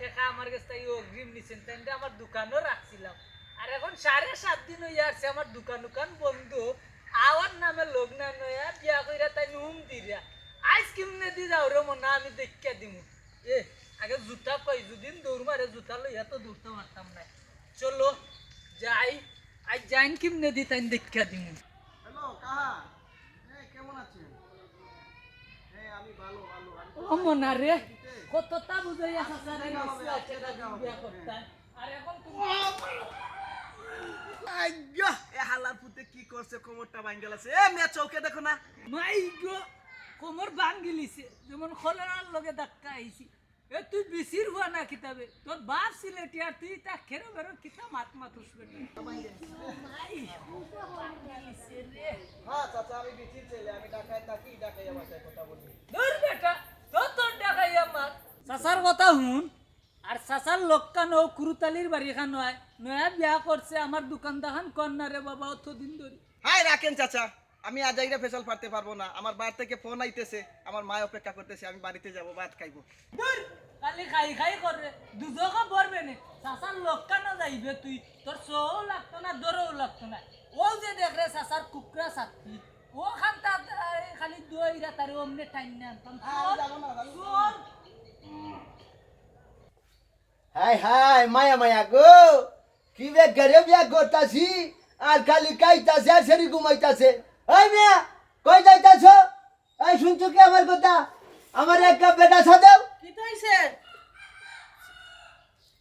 টাকা আমার কাছে তাই অগ্রিম নিছেন তাই আমার দোকানও রাখছিলাম। আর এখন সাড়ে সাত দিন হয়ে আসছে আমার দোকান দোকান বন্ধ। আওয়ার নামে লোক না নয়া বিয়া কইরা তাই নুম দিরা। আইসক্রিম নে দি যাও রে মনে আমি দেখিয়া দিমু। এ আগে জুতা পাই দুদিন দৌড় মারে জুতা লইয়া তো দৌড়তে পারতাম না। চলো যাই। আজ যাইন কিমনে দি তাই দেখিয়া দিমু। হ্যালো কাহা? কেমন আছেন? হ্যাঁ আমি ভালো ভালো। ও মনা রে। কতটা বুঝাইয়া হাসারে বিয়া করতা। আর এখন তুমি আইয়া এ হালার পুতে কি করছে? কোমরটা ভাঙ্গেল আছে। এ মেয়ে চৌকে দেখো না। মাই কোমর ভাঙ্গিলিছে। যেমন খোলার লগে ধাক্কা আইছি। এ তুই বিসির হওয়া না কিতাবে? তোর বাপ সিলেটি আর তুই তা খেরো বেরো কিতা মাত মাত উঠবে হ্যাঁ চাচা আমি বিচির ছেলে আমি ঢাকায় থাকি ঢাকায় বাসায় কথা বলি। বেটা! সাসার কথা শুন। আর সাসার লোকটা নৌ কুরুতালির বাড়ি খান নয় নয়া বিয়া করছে আমার দোকান দাহান কর না রে বাবা অতদিন ধরে হাই রাখেন চাচা আমি আজ আইরা ফেসাল পারতে পারব না। আমার বার থেকে ফোন আইতেছে আমার মা অপেক্ষা করতেছে আমি বাড়িতে যাব ভাত খাইবো। ধুর, খালি খাই খাই করে দুজকে বলবে নে সাসার লোকটা না যাইবে তুই তোর সৌ লাগতো না দরও লাগতো না। ও যে দেখ রে সাসার কুকরা সাথী ও খান খালি দইরা তার অমনে টাইম না আনতাম আর যাব না, যাব না। তোর হাই হাই মায়া মায়া গো কি বে গরে বিয়া করতাছি আর খালি কাইতাছে আর সেরি ঘুমাইতাছে এই মিয়া কই যাইতাছ এই শুনছো কি আমার কথা আমার এক কাপ বেটা সাদাও কি হইছে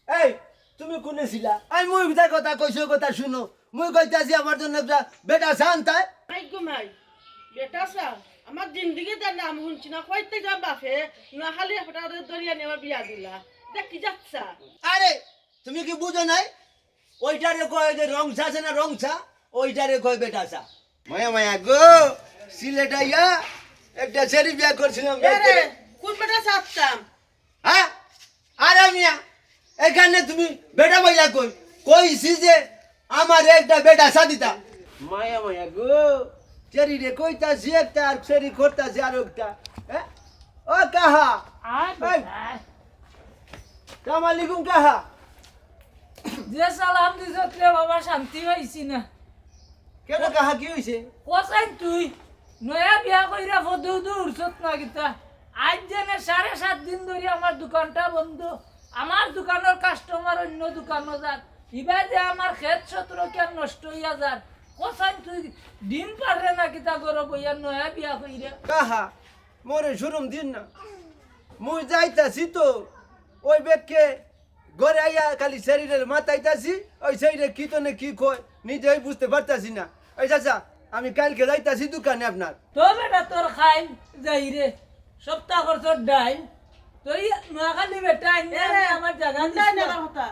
এই তুমি কোনে ছিলা আমি মুই ভিতর কথা কইছো কথা শুনো মুই কইতাছি আমার জন্য একটা বেটা শান তাই আই ঘুমাই বেটা সা আমার জিন্দগি তার নাম শুনছি না কইতে যা বাপে না খালি একটা দরিয়া আমার বিয়া দিলা দেখি যাচ্ছা। আরে তুমি কি বুঝো নাই? ওইটারে কয় যে রংসা আছে না রংসা ওইটারে কয় বেটা সা মায়া মায়া গো সিলেটাইয়া একটা সেরি বিয়া করছিলাম আরে কোন বেটা সাপতাম হ্যাঁ? আরে মিয়া এখানে তুমি বেটা মাইলা কই? কইছি যে আমার একটা বেটা সাদিতা মায়া মায়া গো। চেরি রে কইতাছি একটা আর চেরি করতাছি আর একটা হ্যাঁ? ও কাহা? আর কামালিকুম কাহা? যে সালাম দিছ রে বাবা শান্তি পাইছি না? কেন কাহা কি হইছে কোসাইন তুই নয়া বিয়া কইরা ফদু উঠছত না কিতা? আজ জানে সাড়ে সাত দিন ধরে আমার দোকানটা বন্ধ আমার দোকানের কাস্টমার অন্য দোকানও যান ইবা যে আমার ক্ষেত সত্র কেন নষ্ট হইয়া যান কোসাইন তুই দিন পারে না কিতা করো বইয়া নয়া বিয়া কইরা? কাহা? মোরে শুরুম দিন না। মুই যাইতাছি তো। ওই বেগকে ঘরে আইয়া খালি শরীরের মাথাইতাছি ওই শরীরে কি তো না কি কয় নিজেই বুঝতে পারতাছি না। ওই চাচা আমি কালকে যাইতাছি দোকানে আপনার। তো বেটা তোর খাই যাই রে। সপ্তাহ খরচর ডাইন তুই নোয়াখালী বেটা আইনে আমি আমার জায়গা নাই না। আমার কথা।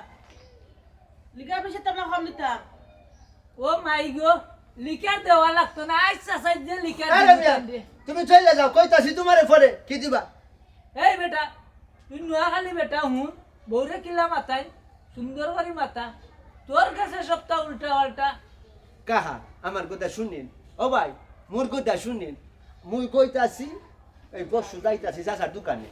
লিগা পিছে তোমরা কম নিতাম। ও মাই গো লিকার দেওয়া লাগতো না। লিকার আরে দিবি তুমি চলে যাও কইতাছি তোমারে পরে কি দিবা? এই বেটা তুই নোয়াখালী বেটা হুন বৌরে কিলা মাতাই সুন্দর করে মাতা তোর কাছে সপ্তাহ উল্টা পাল্টা। কাহা আমার কথা শুনিন ও ভাই মোর কথা শুনিন মুই কইতাছি এই পরশু যাইতাছি চাচার দোকানে।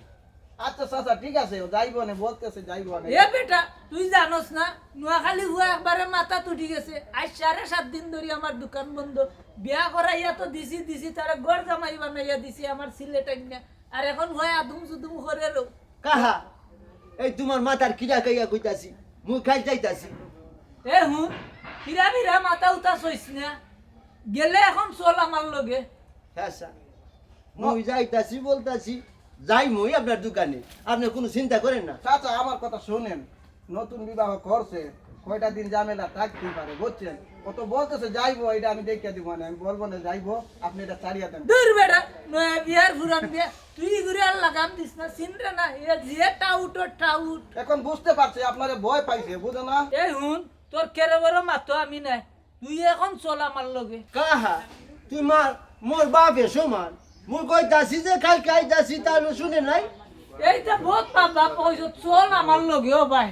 আচ্ছা চাচা ঠিক আছে যাইবো না বলতেছে যাইবো না। এ বেটা তুই জানোস না নোয়াখালী হুয়া একবারে মাথা তুটি গেছে। আজ সাড়ে সাত দিন ধরে আমার দোকান বন্ধ। বিয়া করাইয়া তো দিছি দিছি তারা গড় জামাই বানাইয়া দিছি আমার সিলেটাই না। আর এখন হয় আদুম সুদুম করে রো কাহা? এই তোমার মাথার কিরা কইয়া কইতাছি মুই খাই যাইতাছি এ হুন হিরা বিরা মাথা উতা সইস না? গেলে এখন চল আমার লগে। হ্যাঁ স্যার। মুই যাইতাছি বলতাছি যাই মুই আপনার দোকানে। আপনি কোনো চিন্তা করেন না। চাচা আমার কথা শোনেন। নতুন বিবাহ করছে কয়টা দিন ঝামেলা থাকতে পারে বুঝছেন? ও তো বলতেছে যাইবো এটা আমি দেখে দিব না আমি বলব না যাইবো আপনি এটা ছাড়িয়ে দেন। দূর বেটা বিয়ার পুরান বিয়া। তুই ঘুরে আর লাগাম দিস না চিনরে না এ যে টাউট ও টাউট। এখন বুঝতে পারছি আপনারে ভয় পাইছে বুঝো না। এ হুন তোর কেরে বড় মাতো আমি নাই। তুই এখন চল আমার লগে। কাহা? তুই মার মোর বাপে সমান মুই কইতাছি যে খাই খাইতাছি তাহলে শুনে নাই। এইটা বহুত বাপ বাপ কইছো চল আমার লগে ও ভাই।